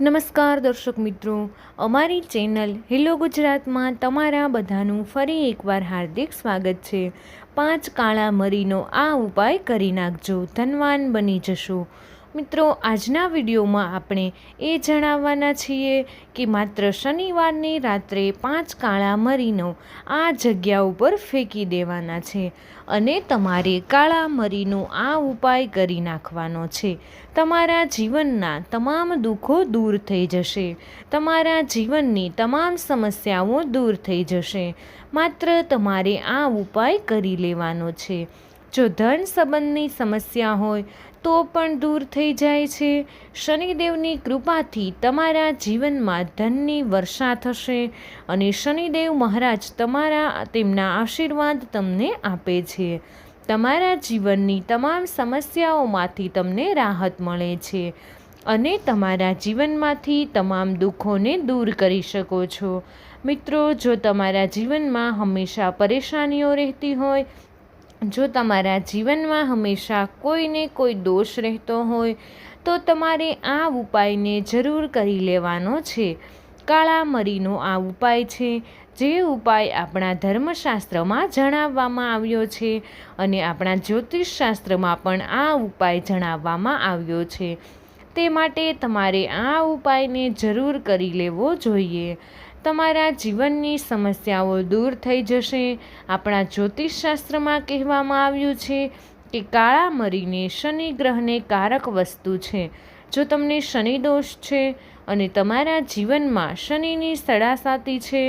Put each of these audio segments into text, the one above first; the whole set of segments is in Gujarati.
નમસ્કાર દર્શક મિત્રો, અમારી ચેનલ હેલો ગુજરાતમાં તમારા બધાનું ફરી એકવાર હાર્દિક સ્વાગત છે. પાંચ કાળા મરીનો આ ઉપાય કરી નાખજો. ધનવાન બની જશો. મિત્રો, આજના વિડીયોમાં આપણે એ જણાવવાના છીએ કે માત્ર શનિવારની રાત્રે પાંચ કાળા મરીનો આ જગ્યા ઉપર ફેંકી દેવાના છે અને તમારે કાળા મરીનો આ ઉપાય કરી નાખવાનો છે. તમારા જીવનના તમામ દુઃખો દૂર થઈ જશે. તમારા જીવનની તમામ સમસ્યાઓ દૂર થઈ જશે. માત્ર તમારે આ ઉપાય કરી લેવાનો છે. જો ધન સંબંધની સમસ્યા હોય તો પણ દૂર થઈ જાય છે. શનિદેવની કૃપાથી તમારા જીવનમાં ધનની વર્ષા થશે અને શનિદેવ મહારાજ તમારા, તેમના આશીર્વાદ તમને આપે છે. તમારા જીવનની તમામ સમસ્યાઓમાંથી તમને રાહત મળે છે અને તમારા જીવનમાંથી તમામ દુઃખોને દૂર કરી શકો છો. મિત્રો, જો તમારા જીવનમાં હંમેશા પરેશાનીઓ રહેતી હોય જો તમારા જીવનમાં હંમેશા કોઈને કોઈ દોષ રહેતો હોય, તો તમારે આ ઉપાયને જરૂર કરી લેવાનો છે. કાળા મરીનો આ ઉપાય છે, જે ઉપાય આપણા ધર્મશાસ્ત્રમાં જણાવવામાં આવ્યો છે અને આપણા જ્યોતિષશાસ્ત્રમાં પણ આ ઉપાય જણાવવામાં આવ્યો છે. તે માટે તમારે આ ઉપાયને જરૂર કરી લેવો જોઈએ. તમારા જીવનની સમસ્યાઓ દૂર થઈ જશે. આપણા જ્યોતિષશાસ્ત્રમાં કહેવામાં આવ્યું છે કે કાળા મરીને શનિ ગ્રહને કારક વસ્તુ છે. જો તમને શનિ દોષ છે અને તમારા જીવનમાં શનિની સડાસાતી છે,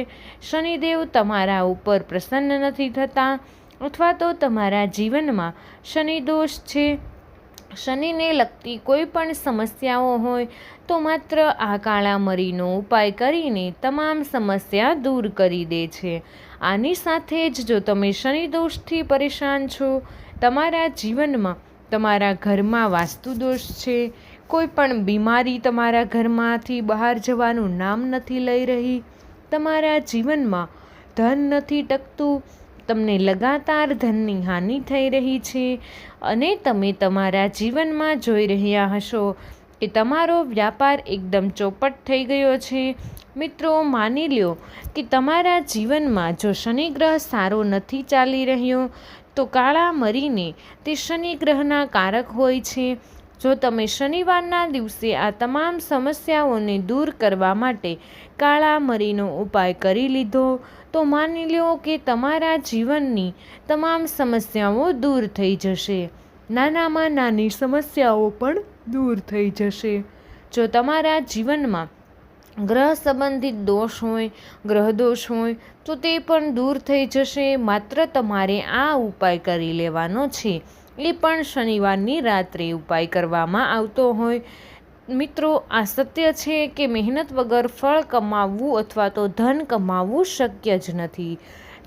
શનિદેવ તમારા ઉપર પ્રસન્ન નથી થતા અથવા તો તમારા જીવનમાં શનિ દોષ છે. શનિને લગતી કોઈ પણ સમસ્યાઓ હોય તો માત્ર આ કાળા મરીનો ઉપાય કરીને તમામ સમસ્યા દૂર કરી દે છે. આની સાથે જ જો તમે શનિ દોષથી પરેશાન છો, તમારા જીવનમાં તમારા ઘરમાં વાસ્તુ દોષ છે, કોઈ પણ બીમારી તમારા ઘરમાંથી બહાર જવાનું નામ નથી લઈ રહી, તમારા જીવનમાં ધન નથી ટકતું, તમને લગાતાર ધનની હાનિ થઈ રહી છે અને તમે તમારા જીવનમાં જોઈ રહ્યા હશો કે તમારો વ્યાપાર એકદમ ચોપટ થઈ ગયો છે. મિત્રો, માની લ્યો કે તમારા જીવનમાં જો શનિ ગ્રહ સારો નથી ચાલી રહ્યો, તો કાળા મરીને તે શનિ ગ્રહના કારક હોય છે. જો તમે શનિવારના દિવસે આ તમામ સમસ્યાઓને દૂર કરવા માટે કાળા મરીનો ઉપાય કરી લીધો તો માની લો કે તમારા જીવનની તમામ સમસ્યાઓ દૂર થઈ જશે. નાનામાં નાની સમસ્યાઓ પણ દૂર થઈ જશે. જો તમારા જીવનમાં ગ્રહ સંબંધિત દોષ હોય, ગ્રહ દોષ હોય, તો તે પણ દૂર થઈ જશે. માત્ર તમારે આ ઉપાય કરી લેવાનો છે. એ પણ શનિવારની રાત્રે ઉપાય કરવામાં આવતો હોય. મિત્રો, આ સત્ય છે કે મહેનત વગર ફળ કમાવવું અથવા તો ધન કમાવવું શક્ય જ નથી.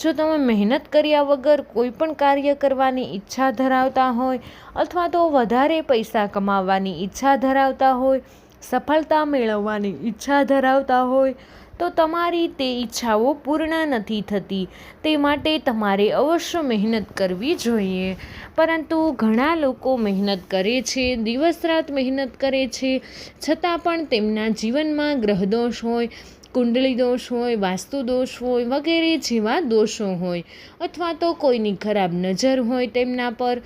જો તમે મહેનત કર્યા વગર કોઈ પણ કાર્ય કરવાની ઈચ્છા ધરાવતા હોય અથવા તો વધારે પૈસા કમાવવાની ઈચ્છા ધરાવતા હોય, સફળતા મેળવવાની ઈચ્છા ધરાવતા હોય તો તમારી તે ઈચ્છાઓ પૂર્ણ નથી થતી. તે માટે તમારે અવશ્ય મહેનત કરવી જોઈએ. પરંતુ ઘણા લોકો મહેનત કરે છે, દિવસ રાત મહેનત કરે છે. છતાં પણ તેમના જીવનમાં ગ્રહદોષ હોય, કુંડળી દોષ હોય, વાસ્તુ દોષ હોય, વગેરે જેવા દોષો હોય. અથવા તો કોઈની ખરાબ નજર હોય તેમના પર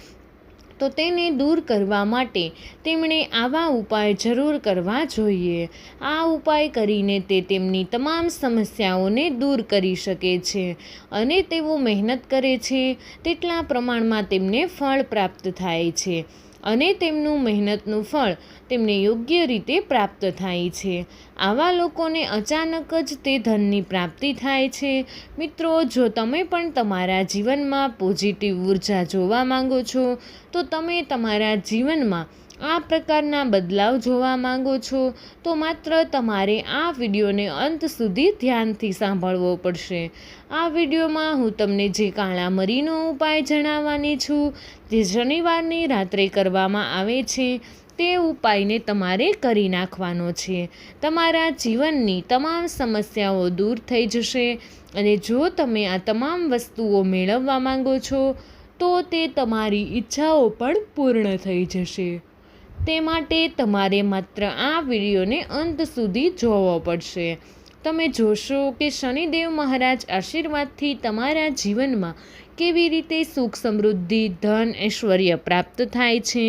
તો તેને દૂર કરવા માટે તેમણે આવા ઉપાય જરૂર કરવા જોઈએ. આ ઉપાય કરીને તે તેમની તમામ સમસ્યાઓને દૂર કરી શકે છે અને તેઓ મહેનત કરે છે. તેટલા પ્રમાણમાં તેમને ફળ પ્રાપ્ત થાય છે. અને તેમનું મહેનતનું ફળ તેમને યોગ્ય રીતે પ્રાપ્ત થાય છે. આવા લોકોને અચાનક જ તે ધનની પ્રાપ્તિ થાય છે. મિત્રો, જો તમે પણ તમારા જીવનમાં પોઝિટિવ ઊર્જા જોવા માંગો છો, તો તમે તમારા જીવનમાં આ પ્રકારના બદલાવ જોવા માંગો છો, તો માત્ર તમારે આ વિડીયોને અંત સુધી ધ્યાનથી સાંભળવો પડશે. આ વિડીયોમાં હું તમને જે કાળા મરીનો ઉપાય જણાવવાની છું, જે શનિવારની રાત્રે કરવામાં આવે છે, તે ઉપાયને તમારે કરી નાખવાનો છે. તમારા જીવનની તમામ સમસ્યાઓ દૂર થઈ જશે અને જો તમે આ તમામ વસ્તુઓ મેળવવા માંગો છો, તો તે તમારી ઈચ્છાઓ પણ પૂર્ણ થઈ જશે. તે માટે તમારે માત્ર આ વિડીયોને અંત સુધી જોવો પડશે. તમે જોશો કે શનિદેવ મહારાજ આશીર્વાદથી તમારા જીવનમાં કેવી રીતે સુખ સમૃદ્ધિ, ધન, ઐશ્વર્ય પ્રાપ્ત થાય છે.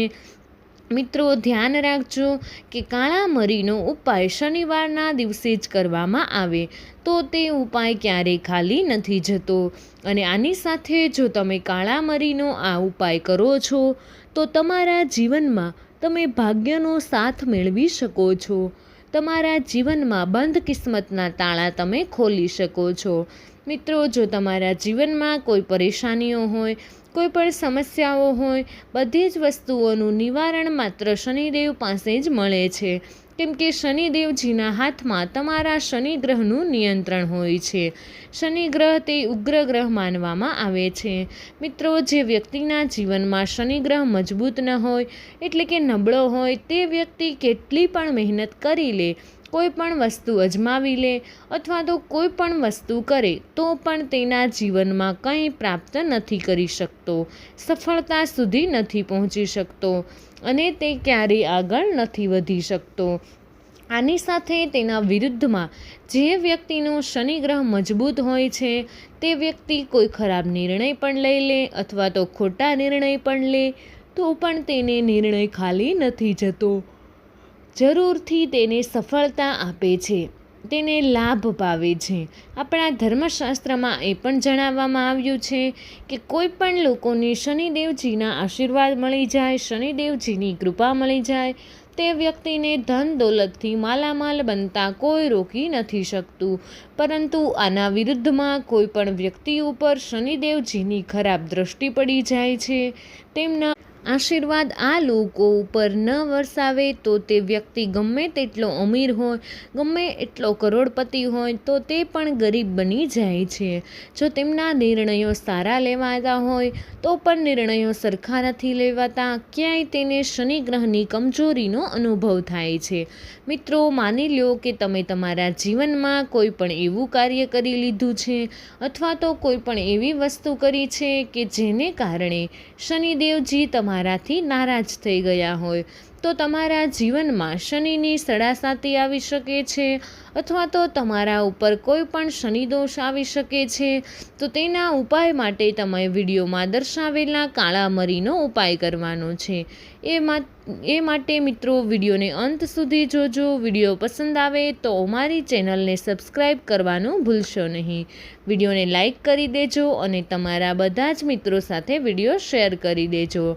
મિત્રો, ધ્યાન રાખજો કે કાળા મરીનો ઉપાય શનિવારના દિવસે જ કરવામાં આવે, તો તે ઉપાય ક્યારેય ખાલી નથી જતો. અને આની સાથે જો તમે કાળા મરીનો આ ઉપાય કરો છો, તો તમારા જીવનમાં તમે ભાગ્યનો સાથ મેળવી શકો છો. તમારા જીવનમાં બંધ કિસ્મતના તાળા તમે ખોલી શકો છો. મિત્રો, જો તમારા જીવનમાં કોઈ પરેશાનીઓ હોય, કોઈ પણ સમસ્યાઓ હોય, બધી જ વસ્તુઓનું નિવારણ માત્ર શનિદેવ પાસે જ મળે છે. કેમ કે શનિદેવજીના હાથમાં તમારા શનિ ગ્રહનું નિયંત્રણ હોય છે. શનિ ગ્રહ તે ઉગ્ર ગ્રહ માનવામાં આવે છે. મિત્રો, જે વ્યક્તિના જીવનમાં શનિ ગ્રહ મજબૂત ન હોય, એટલે કે નબળો હોય, તે વ્યક્તિ કેટલી પણ મહેનત કરી લે, કોઈ પણ વસ્તુ અજમાવી લે, અથવા તો કોઈ પણ વસ્તુ કરે, તો પણ તેના જીવનમાં કંઈ પ્રાપ્ત નથી કરી શકતો, સફળતા સુધી નથી પહોંચી શકતો, અને તે ક્યારેય આગળ નથી વધી શકતો. આની સાથે તેના વિરુદ્ધમાં જે વ્યક્તિનો શનિ ગ્રહ મજબૂત હોય છે, તે વ્યક્તિ કોઈ ખરાબ નિર્ણય પણ લઈ લે અથવા તો ખોટા નિર્ણય પણ લે, તો પણ તેને નિર્ણય ખાલી નથી જતો. જરૂરથી તેને સફળતા આપે છે, તેને લાભ પાવે છે. આપણા ધર્મશાસ્ત્રમાં એ પણ જણાવવામાં આવ્યું છે કે કોઈ પણ લોકોને શનિદેવજીના આશીર્વાદ મળી જાય, શનિદેવજીની કૃપા મળી જાય તે વ્યક્તિને ધન દોલતથી માલામાલ બનતા કોઈ રોકી નથી શકતું. પરંતુ આના વિરુદ્ધમાં કોઈ પણ વ્યક્તિ ઉપર શનિદેવજીની ખરાબ દ્રષ્ટિ પડી જાય છે. તેમના આશીર્વાદ આ લોકો ઉપર ન વરસાવે તો તે વ્યક્તિ ગમે તેટલો અમીર હોય, ગમે એટલો કરોડપતિ હોય, તો તે પણ ગરીબ બની જાય છે. જો તેમના નિર્ણયો સારા લેવાતા હોય, તો પણ નિર્ણયો સરખા નથી લેવાતા. ક્યાંય તેને શનિ ગ્રહની કમજોરીનો અનુભવ થાય છે. મિત્રો, માની લો કે તમે તમારા જીવનમાં કોઈ પણ એવું કાર્ય કરી લીધું છે, અથવા તો કોઈ પણ એવી વસ્તુ કરી છે કે જેને કારણે શનિદેવજી તમારાથી નારાજ થઈ ગયા હોય. તો તમારા જીવનમાં શનિની સડાસાતી આવી શકે છે અથવા તો તમારા ઉપર કોઈ પણ શનિદોષ આવી શકે છે, તો તેના ઉપાય માટે તમે વિડીયોમાં દર્શાવેલા કાળા મરીનો ઉપાય કરવાનો છે. એ એ માટે મિત્રો વિડીયોને અંત સુધી જોજો. વીડિયો પસંદ આવે તો અમારી ચેનલને સબસ્ક્રાઈબ કરવાનું ભૂલશો નહીં. વિડીયોને લાઈક કરી દેજો અને તમારા બધા જ મિત્રો સાથે વીડિયો શેર કરી દેજો.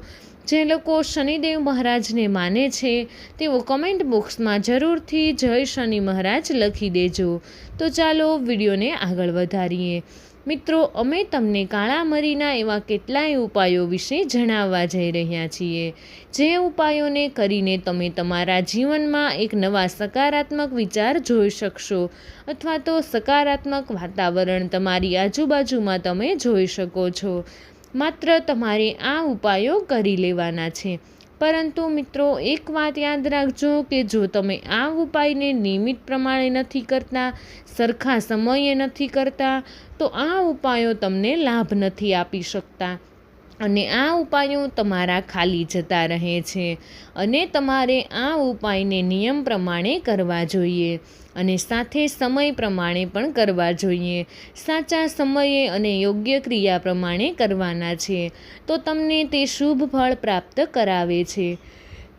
જે લોકો શનિદેવ મહારાજને માને છે, તેઓ કમેન્ટ બોક્સમાં જરૂરથી જય શનિ મહારાજ લખી દેજો. તો ચાલો વિડીયોને આગળ વધારીએ. મિત્રો, અમે તમને કાળા મરીના એવા કેટલાય ઉપાયો વિશે જણાવવા જઈ રહ્યા છીએ. જે ઉપાયોને કરીને તમે તમારા જીવનમાં એક નવા સકારાત્મક વિચાર જોઈ શકશો અથવા તો સકારાત્મક વાતાવરણ તમારી આજુબાજુમાં તમે જોઈ શકો છો. માત્ર તમારે આ ઉપાયો કરી લેવાના છે. પરંતુ મિત્રો, એક વાત યાદ રાખજો કે જો તમે આ ઉપાયને નિયમિત પ્રમાણે નથી કરતા, સરખા સમયે નથી કરતા, તો આ ઉપાયો તમને લાભ નથી આપી શકતા. અને આ ઉપાયો તમારા ખાલી જતા રહે છે અને તમારે આ ઉપાયને નિયમ પ્રમાણે કરવા જોઈએ અને સાથે સમય પ્રમાણે પણ કરવા જોઈએ. સાચા સમયે અને યોગ્ય ક્રિયા પ્રમાણે કરવાના છે. તો તમને તે શુભ ફળ પ્રાપ્ત કરાવે છે.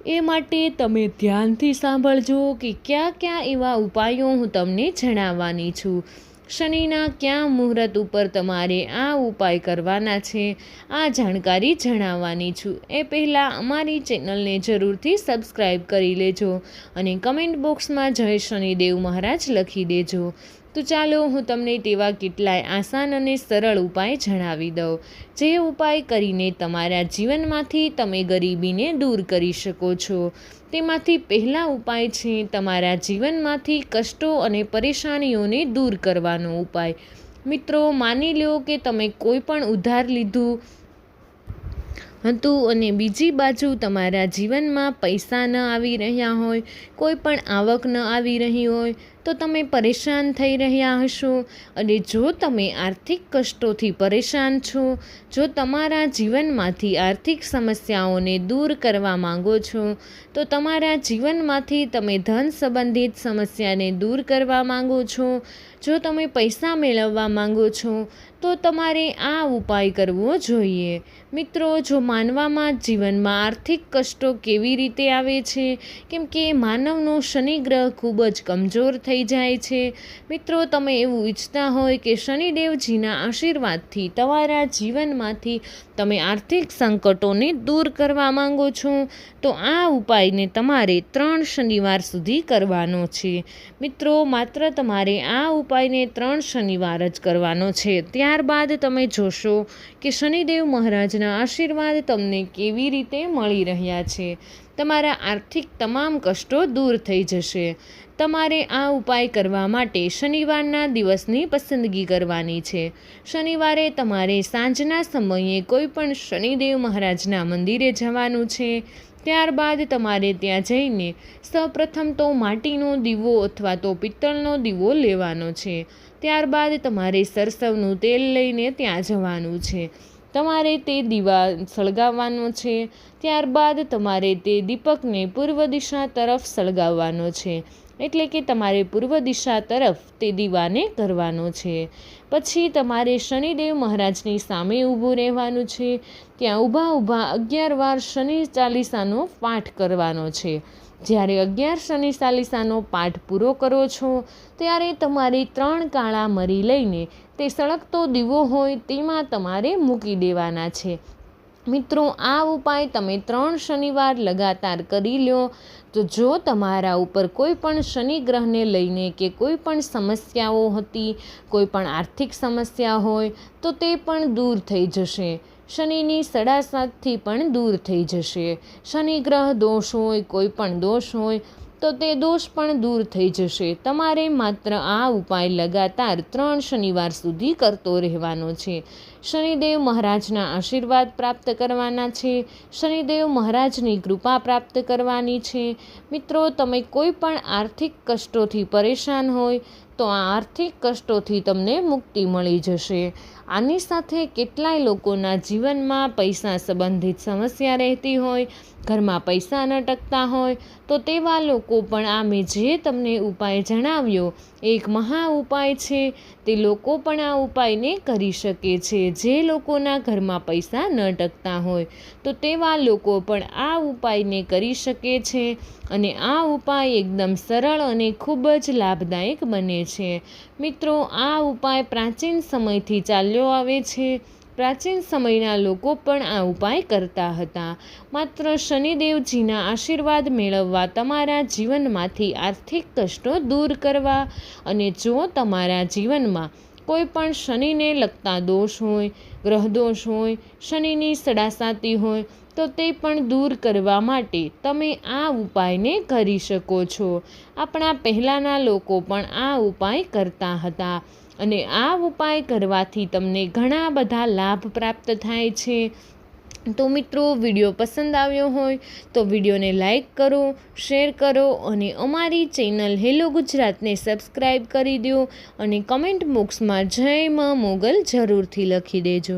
એ માટે તમે ધ્યાનથી સાંભળજો કે કયા કયા એવા ઉપાયો હું તમને જણાવવાની છું. શનિના ક્યાં મુહૂર્ત ઉપર તમારે આ ઉપાય કરવાના છે, આ જાણકારી જણાવવાની છું. એ પહેલાં અમારી ચેનલને જરૂરથી સબસ્ક્રાઈબ કરી લેજો અને કમેન્ટ બોક્સમાં જય શનિદેવ મહારાજ લખી દેજો. તો ચાલો હું તમને તેવા કેટલાય આસાન અને સરળ ઉપાય જણાવી દઉં. જે ઉપાય કરીને તમારા જીવનમાંથી તમે ગરીબીને દૂર કરી શકો છો. તેમાંથી પહેલા ઉપાય છે તમારા જીવનમાંથી કષ્ટો અને પરેશાનીઓને દૂર કરવાનો ઉપાય. મિત્રો, માની લો કે તમે કોઈ પણ ઉધાર લીધું હતું અને બીજી બાજુ તમારા જીવનમાં પૈસા ન આવી રહ્યા હોય, કોઈ પણ આવક ન આવી રહી હોય તો તમે પરેશાન થઈ રહ્યા હશો અને જો તમે આર્થિક કષ્ટોથી પરેશાન છો, જો તમારા જીવનમાંથી આર્થિક સમસ્યાઓને દૂર કરવા માંગો છો, તો તમારા જીવનમાંથી તમે ધન સંબંધિત સમસ્યાને દૂર કરવા માંગો છો, જો તમે પૈસા મેળવવા માંગો છો, તો તમારે આ ઉપાય કરવો જોઈએ. મિત્રો, જો માનવામાં જીવનમાં આર્થિક કષ્ટો કેવી રીતે આવે છે? કેમ કે માનવનો શનિ ગ્રહ ખૂબ જ કમજોર થઈ જાય છે. મિત્રો તમે એવું ઈચ્છતા હોય કે શનિદેવજીના આશીર્વાદથી તમારા જીવનમાંથી તમે આર્થિક સંકટોને દૂર કરવા માંગો છો, તો આ ઉપાયને તમારે ત્રણ શનિવાર સુધી કરવાનો છે. મિત્રો, માત્ર તમારે આ ઉપાયને ત્રણ શનિવાર જ કરવાનો છે. ત્યારબાદ તમે જોશો કે શનિદેવ મહારાજના આશીર્વાદ તમને કેવી રીતે મળી રહ્યા છે. તમારા આર્થિક તમામ કષ્ટો દૂર થઈ જશે. તમારે આ ઉપાય કરવા માટે શનિવારના દિવસની પસંદગી કરવાની છે. શનિવારે તમારે સાંજના સમયે કોઈ પણ શનિદેવ મહારાજના મંદિરે જવાનું છે, ત્યારબાદ તમારે ત્યાં જઈને સૌપ્રથમ તો માટીનો દીવો અથવા તો પિત્તળનો દીવો લેવાનો છે, ત્યારબાદ તમારે સરસવનું તેલ લઈને ત્યાં જવાનું છે. તમારે તે દીવા સળગાવવાનો છે, ત્યારબાદ તમારે તે દીપકને પૂર્વ દિશા તરફ સળગાવવાનો છે. એટલે કે તમારે પૂર્વ દિશા તરફ તે દીવાને કરવાનો છે. પછી તમારે શનિદેવ મહારાજની સામે ઊભું રહેવાનું છે. ત્યાં ઊભા ઊભા અગિયાર વાર શનિ ચાલીસાનો પાઠ કરવાનો છે. જ્યારે અગિયાર શનિ ચાલીસાનો પાઠ પૂરો કરો છો, ત્યારે તમારે ત્રણ કાળા મરી લઈને તે સળગતો દીવો હોય તેમાં તમારે મૂકી દેવાના છે. મિત્રો, આ ઉપાય તમે ત્રણ શનિવાર લગાતાર કરી લો તો જો તમારા ઉપર કોઈ પણ શનિ ગ્રહને લઈને કે કોઈ પણ સમસ્યાઓ હતી, કોઈ પણ આર્થિક સમસ્યા હોય, તો તે પણ દૂર થઈ જશે. શનિની સડાસાતથી પણ દૂર થઈ જશે. શનિ ગ્રહ દોષ હોય, કોઈ પણ દોષ હોય તો તે દોષ પણ દૂર થઈ જશે. તમારે માત્ર આ ઉપાય લગાતાર ત્રણ શનિવાર સુધી કરતો રહેવાનો છે. શનિદેવ મહારાજના આશીર્વાદ પ્રાપ્ત કરવાના છે. શનિદેવ મહારાજની કૃપા પ્રાપ્ત કરવાની છે. મિત્રો, તમે કોઈ પણ આર્થિક કષ્ટોથી પરેશાન હોય, તો આ આર્થિક કષ્ટોથી તમને મુક્તિ મળી જશે. આની સાથે કેટલાય લોકોના જીવનમાં પૈસા સંબંધિત સમસ્યા રહેતી હોય ઘરમાં પૈસા ન ટકતા હોય, તો તેવા લોકો પણ આ મેં જે તમને ઉપાય જણાવ્યો, એક મહા ઉપાય છે. તે લોકો પણ આ ઉપાયને કરી શકે છે. જે લોકોના ઘરમાં પૈસા ન ટકતા હોય, તો તેવા લોકો પણ આ ઉપાયને કરી શકે છે અને આ ઉપાય એકદમ સરળ અને ખૂબ જ લાભદાયક બને છે. મિત્રો, આ ઉપાય પ્રાચીન સમયથી ચાલ્યો આવે છે. પ્રાચીન સમયના લોકો પણ આ ઉપાય કરતા હતા. માત્ર શનિદેવજીના આશીર્વાદ મેળવવા તમારા જીવનમાંથી આર્થિક કષ્ટો દૂર કરવા અને જો તમારા જીવનમાં કોઈ પણ શનિને લગતા દોષ હોય, ગ્રહદોષ હોય, શનિની સડાસાતી હોય, તો તે પણ દૂર કરવા માટે તમે આ ઉપાયને કરી શકો છો. આપણા પહેલાંના લોકો પણ આ ઉપાય કરતા હતા. અને આ ઉપાય કરવાથી તમને ઘણા બધા લાભ પ્રાપ્ત થાય છે. તો મિત્રો, વીડિયો પસંદ આવ્યો હોય તો વિડીયોને લાઈક કરો, શેર કરો અને અમારી ચેનલ હેલો ગુજરાતને સબસ્ક્રાઈબ કરી દો અને કમેન્ટ બોક્સમાં જય માં મોગલ જરૂરથી લખી દેજો.